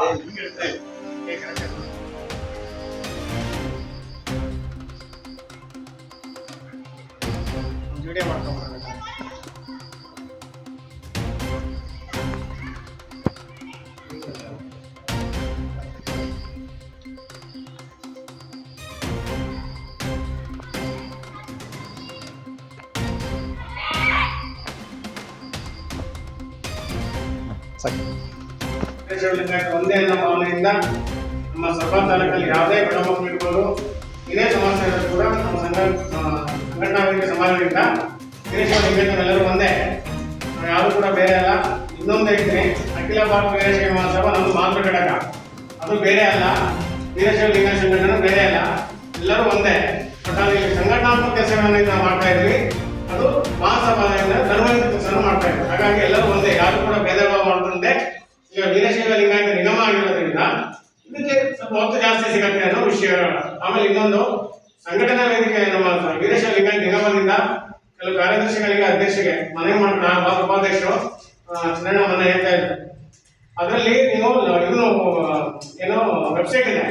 அதை முன்னெடுத்து கேட்கிறேன் வீடியோ மறக்க Second. ಒಂದೇ ಅನ್ನೋ ಭಾವನೆಯಿಂದ ನಮ್ಮ ಸಭಾ ತಾಲೂಕಲ್ಲಿ ಯಾವುದೇ ಗಂಡ ಮಕ್ಕಳು ಇರ್ಬೋದು ಇದೇ ಸಮಸ್ಯೆ ಕೂಡ ನಮ್ಮ ಸಂಘ ಆ, ಸಂಘಟನಾ ವೇದಿಕೆ ಸಮಾಜದಿಂದ ವೀರೇಶ್ವರ ಎಲ್ಲರೂ ಒಂದೇ. ನಾವು ಯಾರು ಕೂಡ ಬೇರೆ ಅಲ್ಲ. ಇನ್ನೊಂದು ಹೇಳ್ತೀನಿ ಅಖಿಲ ಭಾರತ ವೀರಶೈವ ಮಹೋತ್ಸವ ನಮ್ಮ ಮಾತೃ ಘಟಕ. ಅದು ಬೇರೆ ಅಲ್ಲ. ವೀರಶೈವ ಲಿಂಗ ಸಂಘಟನೆ ಬೇರೆ ಅಲ್ಲ. ಎಲ್ಲರೂ ಒಂದೇ. ಬಟ್ ಅಲ್ಲಿ ಸಂಘಟನಾತ್ಮಕ ಕೆಲಸಗಳನ್ನು ನಾವು ಮಾಡ್ತಾ ಇದ್ವಿ. ಅದು ಮಹಾಸಭಾದಿಂದ ಧರ್ಮಯುತ ಕೆಲಸ ಮಾಡ್ತಾ ಇದ್ವಿ. ಹಾಗಾಗಿ ಎಲ್ಲರೂ ಒಂದೇ. ಯಾರು ಆಮೇಲೆ ಇನ್ನೊಂದು ಸಂಘಟನಾ ವೇದಿಕೆ ನಮ್ಮ ವೀರೇಶ ಲಿಂಗ ನಿಗಮದಿಂದ ಕೆಲವು ಕಾರ್ಯದರ್ಶಿಗಳಿಗೆ, ಅಧ್ಯಕ್ಷರಿಗೆ ಮನೆ ಮಾಡ್ತಾ ಉಪಾಧ್ಯಕ್ಷರು ಚುನಾವಣೆ ಮನೆ ಹೇಳ್ತಾ ಇದ್ರು ಅದರಲ್ಲಿ ನೀವು ಇದನ್ನು ಏನೋ ವೆಬ್ಸೈಟ್ ಇದೆ.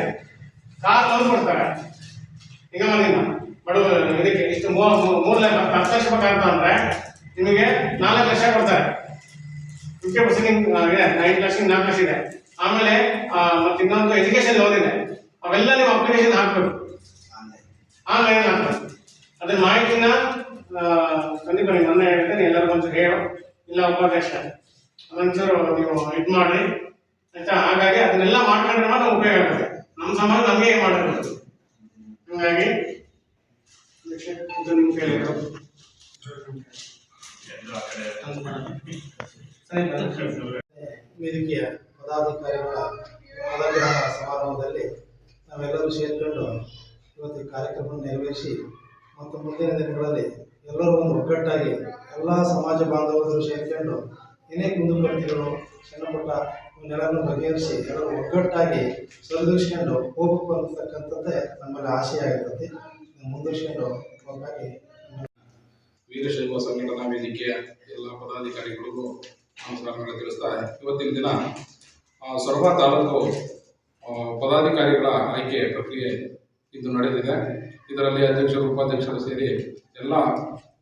ಕಾರ್ ಲೋನ್ ಕೊಡ್ತಾರೆ. ನಿಗಮದಿಂದ. ಬಡವರು ಇದಕ್ಕೆ ಇಷ್ಟು ಮೂರು ಲಕ್ಷ, ಹತ್ತು ಲಕ್ಷ ಅಂತ ಅಂದ್ರೆ ನಿಮಗೆ ನಾಲ್ಕು ಲಕ್ಷ ಕೊಡ್ತಾರೆ. ಫಿಫ್ಟಿ ಪರ್ಸೆಂಟ್ ಇದೆ, ಐದು ಲಕ್ಷ, ನಾಲ್ಕು ಲಕ್ಷ ಇದೆ. ಆಮೇಲೆ ಮತ್ತೆ ಇನ್ನೊಂದು ಎಜುಕೇಶನ್ ಲೋನ್ ಇದೆ. ಅವೆಲ್ಲ ನೀವು ಅಪ್ಲಿಕೇಶನ್ ಹಾಕಬೇಕು? ಆನ್ಲೈನ್ ಹಾಕಬೇಕು. ಅದ್ರ ಮಾಹಿತಿನ ನಿಮ್ಮ ಮೊನ್ನೆ ಹೇಳ್ತೇನೆ ಎಲ್ಲರಿಗೂ ಒಂಚೂರು ಹೇಳು. ಇಲ್ಲ ಉಪಾಧ್ಯಕ್ಷ. ಅದೊಂಚೂರು ನೀವು ಇದು ಮಾಡಿ ಆಯ್ತಾ? ಹಾಗಾಗಿ ಅದನ್ನೆಲ್ಲ ಮಾಡ್ಕೊಂಡ್ರೆ ಮಾತ್ರ ಉಪಯೋಗ ಆಗುತ್ತೆ. ನಮ್ಮ ಸಮಾಜ ನಮಗೆ ಮಾಡಬೇಕು ಹಂಗಾಗಿ ಇದು ನಿಮ್ಮ ಕೈಲಿರೋದು. ವೇದಿಕೆಯ ಪದಾಧಿಕಾರಿಗಳ ಪದಗ್ರಹಣ ಸಮಾರಂಭದಲ್ಲಿ ನಾವೆಲ್ಲರೂ ಸೇರಿಕೊಂಡು ಇವತ್ತು ಈ ಕಾರ್ಯಕ್ರಮ ನೆರವೇರಿಸಿ ಮತ್ತು ಮುಂದಿನ ದಿನಗಳಲ್ಲಿ ಎಲ್ಲರೂ ಒಂದು ಒಗ್ಗಟ್ಟಾಗಿ ಎಲ್ಲ ಸಮಾಜ ಬಾಂಧವರು ಸೇರಿಕೊಂಡು ಏನೇ ಕುಂದುಕೊರತೆಗಳು, ಸಣ್ಣಪುಟ್ಟ ಇವನ್ನೆಲ್ಲರನ್ನು ಬಗೆಹರಿಸಿ ಎಲ್ಲರೂ ಒಗ್ಗಟ್ಟಾಗಿ ಸರಿದೂಗಿಸ್ಕೊಂಡು ಹೋಗಬೇಕು ಅಂತಕ್ಕಂಥದ್ದೇ ನಮ್ಮಲ್ಲಿ ಆಸೆ ಆಗಿರ್ತದೆ ಮುಂದುವರಿಸ್ಕೊಂಡು ಹೋಗಾಗಿ ವೀರಶೈವ ಸಂಘಟನಾ ವೇದಿಕೆಯ ಎಲ್ಲ ಪದಾಧಿಕಾರಿಗಳಿಗೂ ನಮಸ್ಕಾರಗಳು ತಿಳಿಸ್ತಾ ಇವತ್ತಿನ ದಿನ ಸೊರಬ ತಾಲೂಕು ಪದಾಧಿಕಾರಿಗಳ ಆಯ್ಕೆ ಪ್ರಕ್ರಿಯೆ ಇದು ನಡೆದಿದೆ. ಇದರಲ್ಲಿ ಅಧ್ಯಕ್ಷರು, ಉಪಾಧ್ಯಕ್ಷರು ಸೇರಿ ಎಲ್ಲ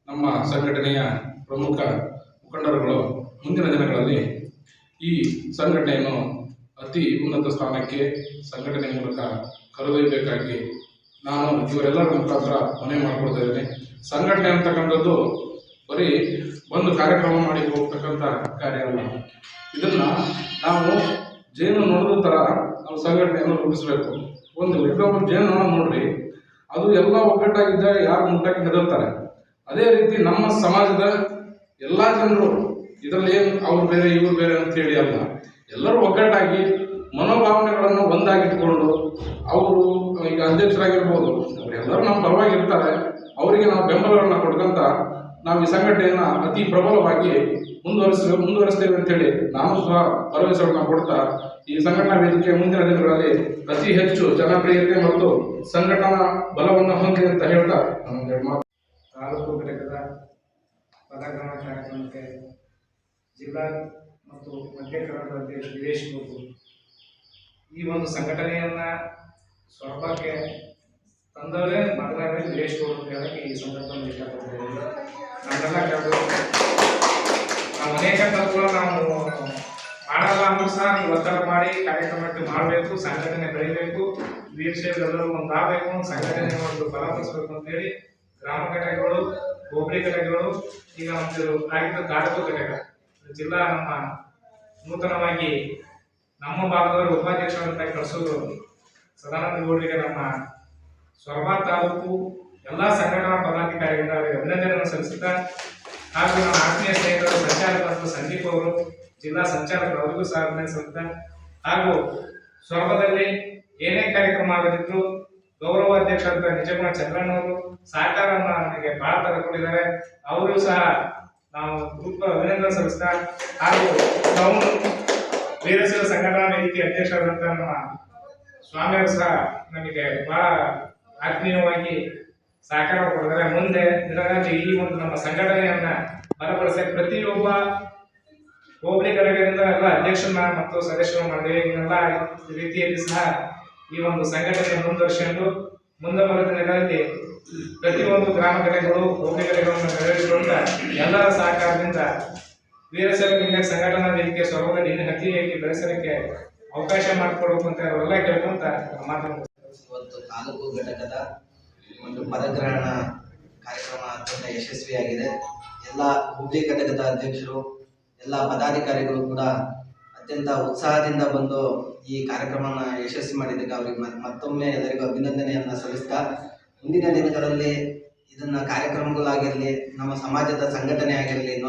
ನಮ್ಮ ಸಂಘಟನೆಯ ಪ್ರಮುಖ ಮುಖಂಡರುಗಳು ಮುಂದಿನ ದಿನಗಳಲ್ಲಿ ಈ ಸಂಘಟನೆಯನ್ನು ಅತಿ ಉನ್ನತ ಸ್ಥಾನಕ್ಕೆ ಸಂಘಟನೆ ಮೂಲಕ ಕರೆದೊಯ್ಯಬೇಕಾಗಿ ನಾನು ಇವರೆಲ್ಲರ ಮುಖಾಂತರ ಮನವಿ ಮಾಡಿಕೊಳ್ತಾ ಇದ್ದೇನೆ. ಸಂಘಟನೆ ಅಂತಕ್ಕಂಥದ್ದು ಬರೀ ಒಂದು ಕಾರ್ಯಕ್ರಮ ಮಾಡಿ ಹೋಗ್ತಕ್ಕಂಥ ಕಾರ್ಯ ಅಲ್ಲ. ಇದನ್ನ ನಾವು ಜೇನು ನೋಡಿದ ಥರ ನಾವು ಸಂಘಟನೆಯನ್ನು ರೂಪಿಸಬೇಕು. ಒಂದು ಎಕ್ಸಾಂಪಲ್ ಜೇನು ನೋಡ ನೋಡ್ರಿ. ಅದು ಎಲ್ಲ ಒಗ್ಗಟ್ಟಾಗಿದ್ದ ಯಾರು ಮುಟ್ಟಕ್ಕೆ ಹೆದರ್ತಾರೆ. ಅದೇ ರೀತಿ ನಮ್ಮ ಸಮಾಜದ ಎಲ್ಲ ಜನರು, ಇದರಲ್ಲಿ ಏನು ಅವ್ರು ಬೇರೆ, ಇವ್ರು ಬೇರೆ ಅಂತ ಹೇಳಿ ಅಲ್ಲ, ಎಲ್ಲರೂ ಒಗ್ಗಟ್ಟಾಗಿ ಮನೋಭಾವನೆಗಳನ್ನು ಒಂದಾಗಿಟ್ಕೊಂಡು ಅವರು ಈಗ ಅಧ್ಯಕ್ಷರಾಗಿರ್ಬೋದು, ಅವರೆಲ್ಲರೂ ನಮ್ಮ ಪರವಾಗಿ ಇರ್ತಾರೆ ಅವರಿಗೆ ನಾವು ಬೆಂಬಲಗಳನ್ನ ಕೊಡ್ಕೊಂತ ನಾವು ಈ ಸಂಘಟನೆಯನ್ನ ಅತಿ ಪ್ರಬಲವಾಗಿ ಮುಂದುವರಿಸ, ಮುಂದುವರಿಸ್ತೇವೆ ಅಂತೇಳಿ ನಾನು ಸಹ ಭರವಸೆಗಳನ್ನ ಕೊಡ್ತಾ, ಈ ಸಂಘಟನಾ ವೇದಿಕೆ ಮುಂದಿನ ದಿನಗಳಲ್ಲಿ ಅತಿ ಹೆಚ್ಚು ಜನಪ್ರಿಯತೆ ಮತ್ತು ಸಂಘಟನಾ ಬಲವನ್ನು ಹೊಂದಿದೆ ಅಂತ ಹೇಳ್ತಾ ನಾನು ತಾಲೂಕು ಘಟಕದ ಪದಗ್ರಹಣ ಕಾರ್ಯಕ್ರಮಕ್ಕೆ ಜಿಲ್ಲಾ ಮತ್ತು ಮಧ್ಯ ಕರ್ನಾಟಕದ ಅಧ್ಯಕ್ಷ ವಿರೇಶ್ ಈ ಒಂದು ಸಂಘಟನೆಯನ್ನ ಸ್ವರ್ಭಕ್ಕೆ ತಂದವರೇ ವೀರೇಶ್ ಗೌಡ ಅಂತ ಹೇಳಕ್ಕೆ ಈ ಸಂದರ್ಭದಲ್ಲಿ ಇಷ್ಟಪಡ್ತೀವಿ ನಾವು ಅನೇಕ ತಪ್ಪುಗಳು ನಾವು ಮಾಡಲ್ಲ ಅಂದ್ರೂ ಸಹ ನೀವು ಒತ್ತಡ ಮಾಡಿ ಕಾರ್ಯಕ್ರಮಕ್ಕೆ ಮಾಡಬೇಕು ಸಂಘಟನೆ ಬೆಳಿಬೇಕು ವೀರಶೈವರೆಲ್ಲರೂ ಒಂದು ಆಗಬೇಕು ಸಂಘಟನೆ ಒಂದು ಬಲಪಡಿಸಬೇಕು ಅಂತೇಳಿ ಗ್ರಾಮ ಘಟಕಗಳು ಹೋಬಳಿ ಘಟಕಗಳು ಈಗ ಒಂದು ಆಗಿದ್ದು ತಾಲೂಕು ಘಟಕ ಜಿಲ್ಲಾ ನಮ್ಮ ನೂತನವಾಗಿ ನಮ್ಮ ಭಾಗದವರು ಉಪಾಧ್ಯಕ್ಷರಂತ ಕಳಿಸೋದು ಸದಾನಂದ ಗೌಡರಿಗೆ ನಮ್ಮ ಸೊರಬ ತಾಲೂಕು ಎಲ್ಲ ಸಂಘಟನಾ ಪದಾಧಿಕಾರಿಗಳಿಂದ ಅವರಿಗೆ ಅಭಿನಂದನೆಯನ್ನು ಸಲ್ಲಿಸುತ್ತಾ ಹಾಗೂ ನಮ್ಮ ಆತ್ಮೀಯ ಸ್ನೇಹಿತರು ಸಂಚಾಲಕರಾದ ಸಂದೀಪ್ ಅವರು, ಜಿಲ್ಲಾ ಸಂಚಾಲಕರು ಅವರಿಗೂ ಸಹ ಅಭಿನಂದನೆ ಸಲ್ಲಿಸುತ್ತಾ ಹಾಗೂ ಸೊರಬದಲ್ಲಿ ಏನೇ ಕಾರ್ಯಕ್ರಮ ಆಗದಿದ್ರು ಗೌರವ ಅಧ್ಯಕ್ಷರಾದ ನಿಜಗುಣ ಚಂದ್ರಣ್ಣವರು ಸಹಕಾರವನ್ನು ನನಗೆ ಬಹಳ ಕೊಟ್ಟಿದ್ದಾರೆ. ಅವರು ಸಹ ನಾವು ತುಂಬ ಅಭಿನಂದನೆ ಸಲ್ಲಿಸ್ತಾ ಹಾಗೂ ಟೌನ್ ವೀರಶೈವ ಸಂಘಟನಾ ವೇದಿಕೆ ಅಧ್ಯಕ್ಷರಾದಂತಹ ನಮ್ಮ ಸ್ವಾಮಿಯವರು ಸಹ ನಮಗೆ ಬಹಳ ಆತ್ಮೀಯವಾಗಿ ಸಹಕಾರ ಮುಂದೆ ದಿನಗಳಲ್ಲಿ ಈ ಒಂದು ನಮ್ಮ ಸಂಘಟನೆಯನ್ನ ಬಲಪಡಿಸಿ ಪ್ರತಿಯೊಬ್ಬ ಹೋಬಳಿ ಘಟಕದಿಂದ ಎಲ್ಲ ಅಧ್ಯಕ್ಷರನ್ನ ಮತ್ತು ಸದಸ್ಯರು ಎಲ್ಲ ರೀತಿಯಲ್ಲಿ ಸಹ ಈ ಒಂದು ಸಂಘಟನೆ ಮುಂದುವರಿಸಿಕೊಂಡು ಮುಂದೆ ಬರುವ ದಿನಗಳಲ್ಲಿ ಪ್ರತಿಯೊಂದು ಗ್ರಾಮ ಘಟಕಗಳು ಹೋಬಳಿ ಘಟಕಗಳನ್ನು ನೆರವೇರಿಸಿಕೊಂಡ ಎಲ್ಲರ ಸಹಕಾರದಿಂದ ವೀರಶೈವ ಲಿಂಗ ಸಂಘಟನಾ ವೇದಿಕೆ ಸ್ವರೂಪದಲ್ಲಿ ಇನ್ನು ಹೆಚ್ಚಿಗೆ ಬೆಳೆಸಲಿಕ್ಕೆ ಅವಕಾಶ ಮಾಡಿಕೊಡ್ಬೇಕು ಅಂತ ಅವರೆಲ್ಲ ಕೇಳ್ಕೊಂತ ಮಾತನ್ನು ಇವತ್ತು ತಾಲೂಕು ಘಟಕದ ಒಂದು ಪದಗ್ರಹಣ ಕಾರ್ಯಕ್ರಮ ಅತ್ಯಂತ ಯಶಸ್ವಿಯಾಗಿದೆ. ಎಲ್ಲ ಹುಬ್ಳಿ ಘಟಕದ ಅಧ್ಯಕ್ಷರು, ಎಲ್ಲ ಪದಾಧಿಕಾರಿಗಳು ಕೂಡ ಅತ್ಯಂತ ಉತ್ಸಾಹದಿಂದ ಬಂದು ಈ ಕಾರ್ಯಕ್ರಮನ ಯಶಸ್ವಿ ಮಾಡಿದ್ದಕ್ಕೆ ಅವರಿಗೆ ಮತ್- ಮತ್ತೊಮ್ಮೆ ಎಲ್ಲರಿಗೂ ಅಭಿನಂದನೆಯನ್ನು ಸಲ್ಲಿಸ್ತಾ, ಮುಂದಿನ ದಿನಗಳಲ್ಲಿ ಇದನ್ನ ಕಾರ್ಯಕ್ರಮಗಳಾಗಿರಲಿ, ನಮ್ಮ ಸಮಾಜದ ಸಂಘಟನೆ ಆಗಿರಲಿ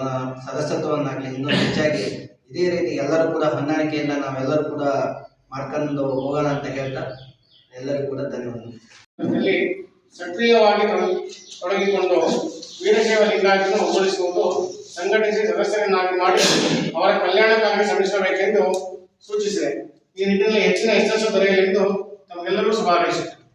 ಸದಸ್ಯತ್ವವನ್ನಾಗಲಿ ಇನ್ನೂ ಹೆಚ್ಚಾಗಿ ಇದೇ ರೀತಿ ಎಲ್ಲರೂ ಕೂಡ ಹೊಂದಾಣಿಕೆಯನ್ನು ನಾವೆಲ್ಲರೂ ಕೂಡ ಮಾಡ್ಕೊಂಡು ಹೋಗೋಣ ಅಂತ ಹೇಳ್ತಾ ಎಲ್ಲರಿಗೂ ಕೂಡ ಧನ್ಯವಾದಗಳು. ಸಕ್ರಿಯವಾಗಿ ತೊಡಗಿ- ತೊಡಗಿಕೊಂಡು ವೀರಶೈವ ಲಿಂಗಾಯತನ್ನು ಒಗ್ಗೂಡಿಸುವುದು ಸಂಘಟಿಸಿ ಸದಸ್ಯರನ್ನಾಗಿ ಮಾಡಿ ಅವರ ಕಲ್ಯಾಣಕ್ಕಾಗಿ ಶ್ರಮಿಸಬೇಕೆಂದು ಸೂಚಿಸಿದೆ. ಈ ನಿಟ್ಟಿನಲ್ಲಿ ಹೆಚ್ಚಿನ ಯಶಸ್ಸು ದೊರೆಯಲೆಂದು ತಮಗೆಲ್ಲರೂ ಶುಭ ಹಾರೈಸುತ್ತೇನೆ